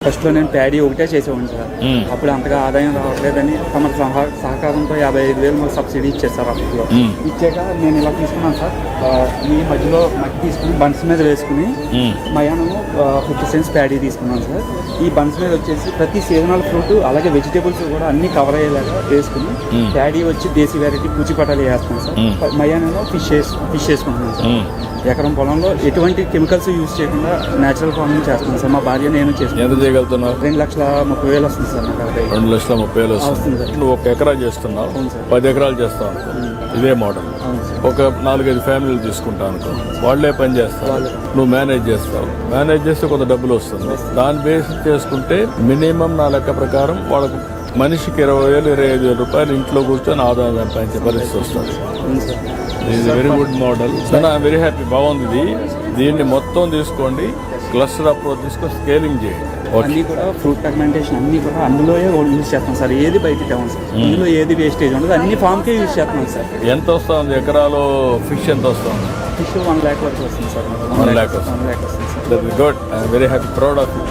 ఫస్ట్లో నేను ప్యాడీ ఒకటే చేసేవాడిని సార్. అప్పుడు అంతగా ఆదాయం రావట్లేదని తమ సహ- సహకారంతో యాభై ఐదు వేలు మాకు సబ్సిడీ ఇచ్చేసారు అప్పట్లో. ఇచ్చాక నేను ఇలా తీసుకున్నాను సార్ ఈ మధ్యలో మట్టి తీసుకుని బన్స్ మీద వేసుకుని. మయానము ఫిఫ్టీ సెంట్స్ ప్యాడీ తీసుకున్నాను సార్ ఈ బన్స్ మీద వచ్చేసి ప్రతి సీజనల్ ఫ్రూట్ అలాగే వెజిటేబుల్స్ కూడా అన్ని కవర్ అయ్యేలాగా వేసుకుని. ప్యాడీ వచ్చి దేశీ వెరైటీ పూచిపటాలు వేస్తాను సార్ మ్మ్. మయానేమో ఫిష్ ఫిష్ వేసుకుంటున్నాను సార్. ఎకరం పొలంలో ఎటువంటి కెమికల్స్ యూజ్ చేయకుండా నేచురల్ ఫార్మింగ్ చేస్తున్నాను సార్ మా భార్య నేను ఎంత చేసుకున్నాను చేయగలుగుతున్నావు రెండు లక్షల ముప్పై వేలు వస్తుంది సార్ నాకు. రెండు లక్షల ముప్పై వేలు వస్తుంది సార్. నువ్వు ఒక ఎకరా చేస్తున్నావు. పది ఎకరాలు చేస్తావు ఇదే మోడల్ ఒక నాలుగైదు ఫ్యామిలీలు తీసుకుంటావు అనుకో. వాళ్ళే పని వాళ్ళే. నువ్వు మేనేజ్ చేస్తావు. మేనేజ్ చేస్తే కొంత డబ్బులు వస్తుంది. దాన్ని బేస్ చేసుకుంటే మినిమం నా లెక్క ప్రకారం వాళ్ళకు మనిషికి ఇరవై వేలు ఇరవై ఐదు వేల రూపాయలు ఇంట్లో కూర్చొని ఆదాయం సంపాదించే పరిస్థితి వస్తుంది. ఇది very good model I'm very happy బాగుంది. దీన్ని మొత్తం తీసుకోండి. క్లస్టర్ అప్రోచ్ తీసుకొని స్కేలింగ్ చేయండి. అన్ని కూడా ఫ్రూట్ ఫర్మెంటేషన్ అన్ని కూడా అందులో యూజ్ చేస్తాం సార్. ఏది బయట తేవం సార్. ఇందులో ఏది వేస్టేజ్ ఉండదు. అన్ని ఫామ్కే యూజ్ చేస్తున్నాం సార్. ఎంత వస్తుంది? ఎకరాలో ఫిష్ ఎంత వస్తుంది? ఫిష్ వన్ ల్యాక్ వరకు వస్తుంది సార్. వన్ ల్యాక్ వస్తుంది. Sir. Good I'm very happy proud of you